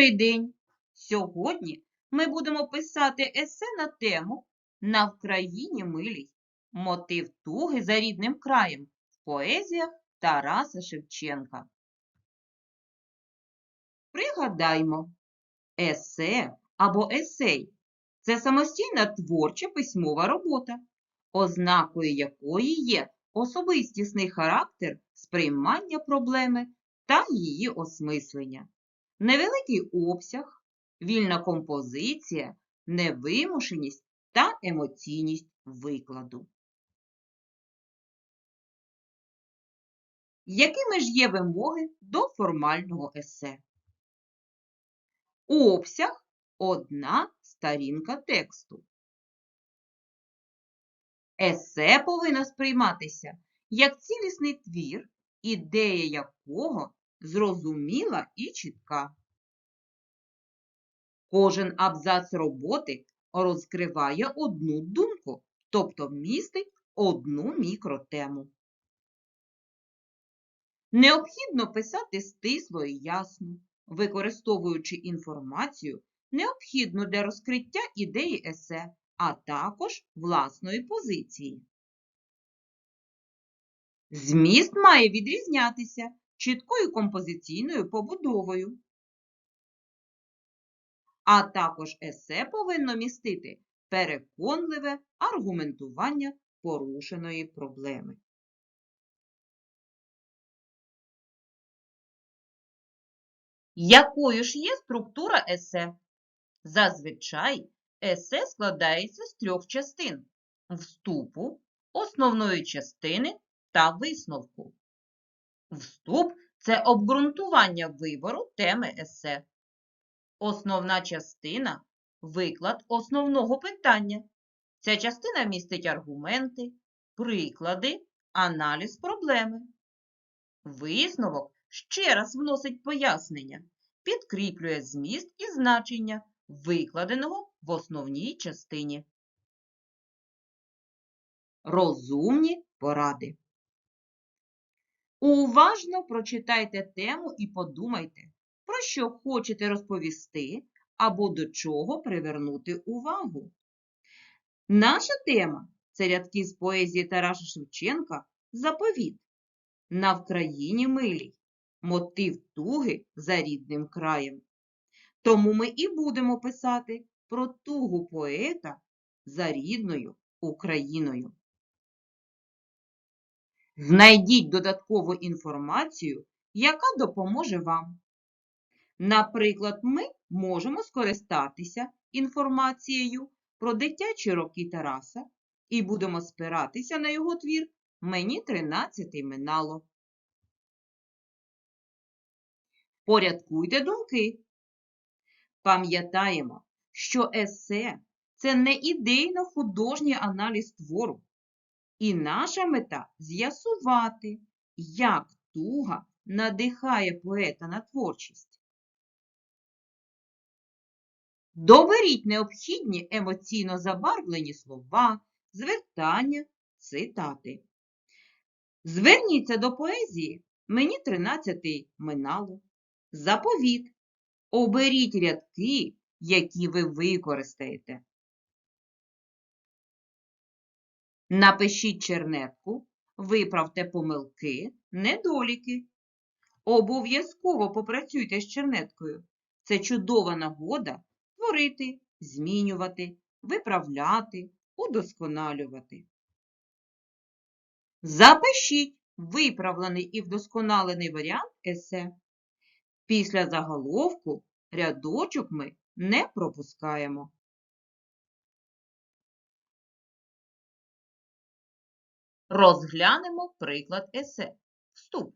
Добрий день! Сьогодні ми будемо писати есе на тему «На Вкраїні милій. Мотив туги за рідним краєм в поезіях Тараса Шевченка. Пригадаймо, есе або есей – це самостійна творча письмова робота, ознакою якої є особистісний характер сприймання проблеми та її осмислення. Невеликий обсяг, вільна композиція, невимушеність та емоційність викладу. Якими ж є вимоги до формального есе? Обсяг – одна сторінка тексту. Есе повинно сприйматися як цілісний твір, ідея якого зрозуміла і чітка. Кожен абзац роботи розкриває одну думку, тобто містить одну мікротему. Необхідно писати стисло і ясно, використовуючи інформацію, необхідну для розкриття ідеї есе, а також власної позиції. Зміст має відрізнятися чіткою композиційною побудовою. А також есе повинно містити переконливе аргументування порушеної проблеми. Якою ж є структура есе? Зазвичай есе складається з трьох частин – вступу, основної частини та висновку. Вступ – це обґрунтування вибору теми есе. Основна частина – виклад основного питання. Ця частина містить аргументи, приклади, аналіз проблеми. Висновок ще раз вносить пояснення, підкріплює зміст і значення, викладеного в основній частині. Розумні поради. Уважно прочитайте тему і подумайте, про що хочете розповісти або до чого привернути увагу. Наша тема це рядки з поезії Тараса Шевченка «Заповіт» на Вкраїні милій, мотив туги за рідним краєм. Тому ми і будемо писати про тугу поета за рідною Україною. Знайдіть додаткову інформацію, яка допоможе вам. Наприклад, ми можемо скористатися інформацією про дитячі роки Тараса і будемо спиратися на його твір «Мені 13 минало». Порядкуйте думки. Пам'ятаємо, що есе – це не ідейно-художній аналіз твору. І наша мета – з'ясувати, як туга надихає поета на творчість. Доберіть необхідні емоційно забарвлені слова, звертання, цитати. Зверніться до поезії «Мені 13 минало», «Заповіт». Оберіть рядки, які ви використаєте. Напишіть чернетку, виправте помилки, недоліки. Обов'язково попрацюйте з чернеткою. Це чудова нагода творити, змінювати, виправляти, удосконалювати. Запишіть виправлений і вдосконалений варіант есе. Після заголовку рядочок ми не пропускаємо. Розглянемо приклад есе. Вступ.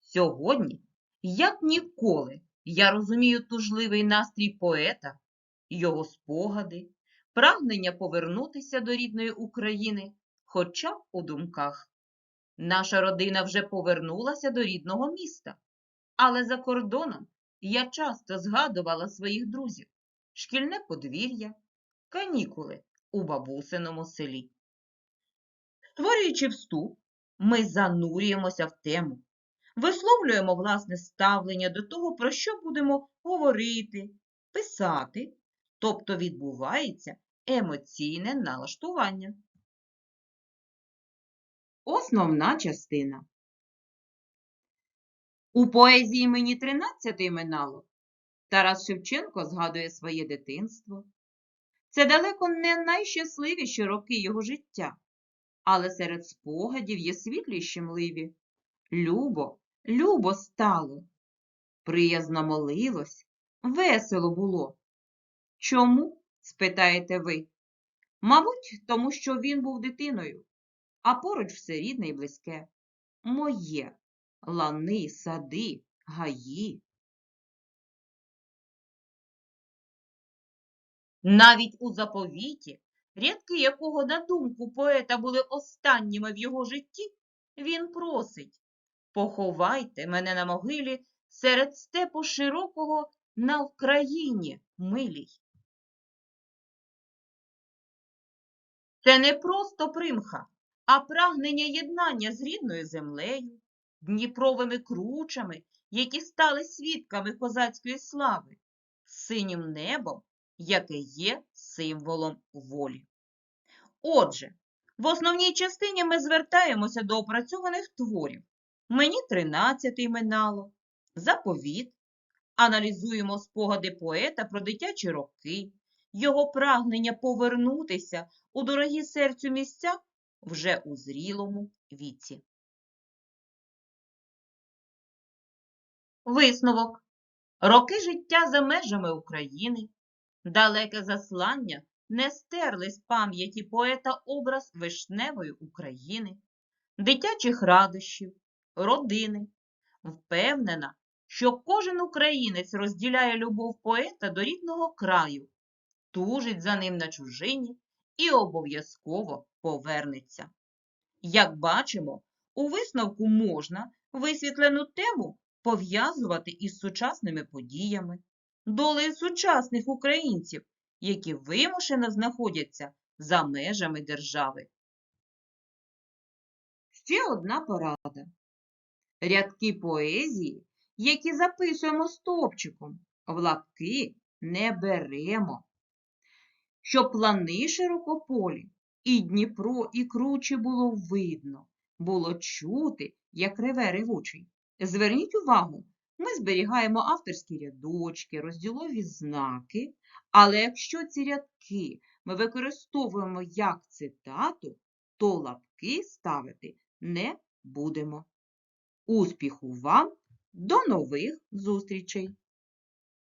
Сьогодні, як ніколи, я розумію тужливий настрій поета, його спогади, прагнення повернутися до рідної України, хоча б у думках. Наша родина вже повернулася до рідного міста, але за кордоном я часто згадувала своїх друзів, шкільне подвір'я, канікули у бабусиному селі. Створюючи вступ, ми занурюємося в тему, висловлюємо власне ставлення до того, про що будемо говорити, писати, тобто відбувається емоційне налаштування. Основна частина. У поезії мені тринадцяти минало. Тарас Шевченко згадує своє дитинство. Це далеко не найщасливіші роки його життя, але серед спогадів є світлі й щемливі. Любо, любо стало, приязно молилось, весело було. Чому? спитаєте ви. Мабуть, тому що він був дитиною, а поруч все рідне й близьке. Моє лани, сади, гаї. Навіть у заповіті, рядки якого, на думку поета, були останніми в його житті, він просить Поховайте мене на могилі серед степу широкого на Вкраїні милій. Це не просто примха, а прагнення єднання з рідною землею, Дніпровими кручами, які стали свідками козацької слави, синім небом, яке є символом волі. Отже, в основній частині ми звертаємося до опрацьованих творів. Мені тринадцятий минало, заповіт, аналізуємо спогади поета про дитячі роки, його прагнення повернутися у дорогі серцю місця вже у зрілому віці. Висновок. Роки життя за межами України, далеке заслання не стерли з пам'яті поета образ вишневої України, дитячих радощів, родини. Впевнена, що кожен українець розділяє любов поета до рідного краю, тужить за ним на чужині і обов'язково повернеться. Як бачимо, у висновку можна висвітлену тему пов'язувати із сучасними подіями, долею сучасних українців, які вимушено знаходяться за межами держави. Ще одна порада. Рядки поезії, які записуємо стовпчиком, в лапки не беремо. Щоб плани широкополі, і Дніпро, і круче було видно, було чути, як реве ревучий. Зверніть увагу, ми зберігаємо авторські рядочки, розділові знаки, але якщо ці рядки ми використовуємо як цитату, то лапки ставити не будемо. Успіху вам! До нових зустрічей!